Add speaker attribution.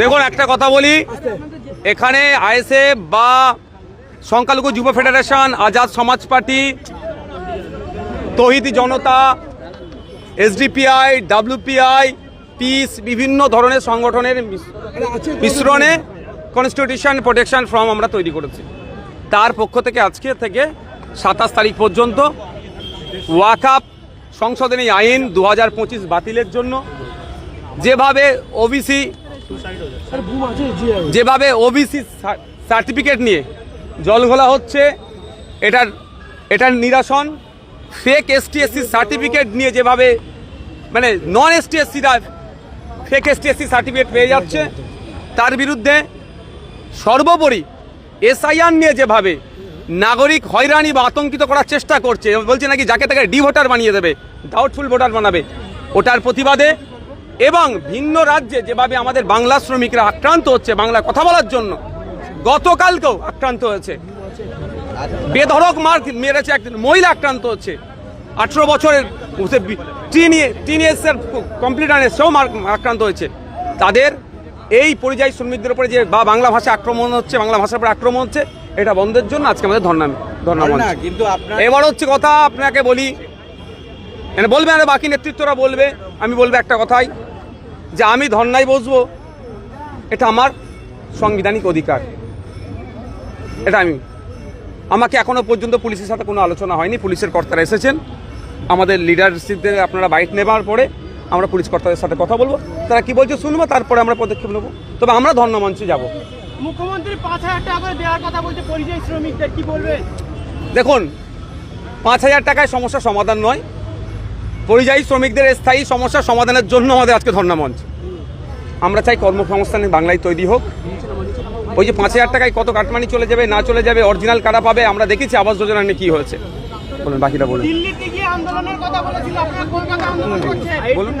Speaker 1: দেখুন একটা কথা বলি। এখানে আইএসএফ বা সংখ্যালঘু যুব federation Azad Samaj party Tauhidi Janata SDPI WPI peace বিভিন্ন ধরনের সংগঠনের মিশ্রণে কনস্টিটিউশন প্রোটেকশন ফর্ম আমরা তৈরি করেছি। তার পক্ষ থেকে আজকে থেকে সাতাশ তারিখ পর্যন্ত ওয়াকাপ সংশোধনী আইন দু হাজার পঁচিশ বাতিলের জন্য যেভাবে ওবিসি। যেভাবে ওবিসি সার্টিফিকেট নিয়ে জল ঘোলা হচ্ছে, এটার এটার নিরাসন ফেক এসটি এসসি সার্টিফিকেট নিয়ে যেভাবে মানে নন এসটি এসসিরা ফেক এসটি এসসি সার্টিফিকেট পেয়ে যাচ্ছে, তার বিরুদ্ধে সর্বোপরি এসআইআর নিয়ে যেভাবে নাগরিক হয়রানি বা আতঙ্কিত করার চেষ্টা করছে, বলছে নাকি যাকে তাকে ডি ভোটার বানিয়ে দেবে ডাউটফুল ভোটার বানাবে, ওটার প্রতিবাদে এবং ভিন্ন রাজ্যে যেভাবে আমাদের বাংলা শ্রমিকরা আক্রান্ত হচ্ছে বাংলা কথা বলার জন্য গতকালকেও আক্রান্ত হয়েছে। বেধড়ক মার মেরেছে একজন মহিলা আক্রান্ত হচ্ছে। আঠেরো বছরের টিন এসের কমপ্লিট আনে সেও আক্রান্ত হয়েছে। তাদের এই পরিযায়ী শ্রমিকদের উপরে যে বা বাংলা ভাষা আক্রমণ হচ্ছে বাংলা ভাষার উপরে আক্রমণ হচ্ছে এটা বন্ধের জন্য আজকে আমাদের ধর্ণা ধর্ণা
Speaker 2: কিন্তু
Speaker 1: এবার হচ্ছে কথা আপনাকে বলি। মানে বলবে আর বাকি নেতৃত্বরা বলবে আমি বলব একটা কথাই। যে আমি ধর্নায় বসবো এটা আমার সাংবিধানিক অধিকার। এটা আমি। আমাকে এখনও পর্যন্ত পুলিশের সাথে কোনো আলোচনা হয়নি। পুলিশের কর্তারা এসেছেন। আমাদের লিডারশিপদের আপনারা বাইক নেবার পরে আমরা পুলিশ কর্তাদের সাথে কথা বলব। তারা কি বলছে শুনব তারপরে আমরা পদক্ষেপ নেব। তবে আমরা ধর্ণা মঞ্চে যাব।
Speaker 3: মুখ্যমন্ত্রী পাঁচ হাজার টাকা করে দেওয়ার কথা বলছে পরিযায়ী শ্রমিকদের কি বলবেন?
Speaker 1: দেখুন পাঁচ হাজার টাকায় সমস্যার সমাধান নয়। পরিযায়ী শ্রমিকদের স্থায়ী সমস্যা সমাধানের জন্য আমাদের আজকে ধর্ণামঞ্চ। আমরা চাই কর্মসংস্থান বাংলায় তৈরি হোক। ওই যে পাঁচ হাজার টাকায় কত কাটমানি চলে যাবে না চলে যাবে অরিজিনাল কারা পাবে আমরা দেখেছি আবাস যোজনা নিয়ে কী হয়েছে। বলুন বাকিটা বলুন। বলুন।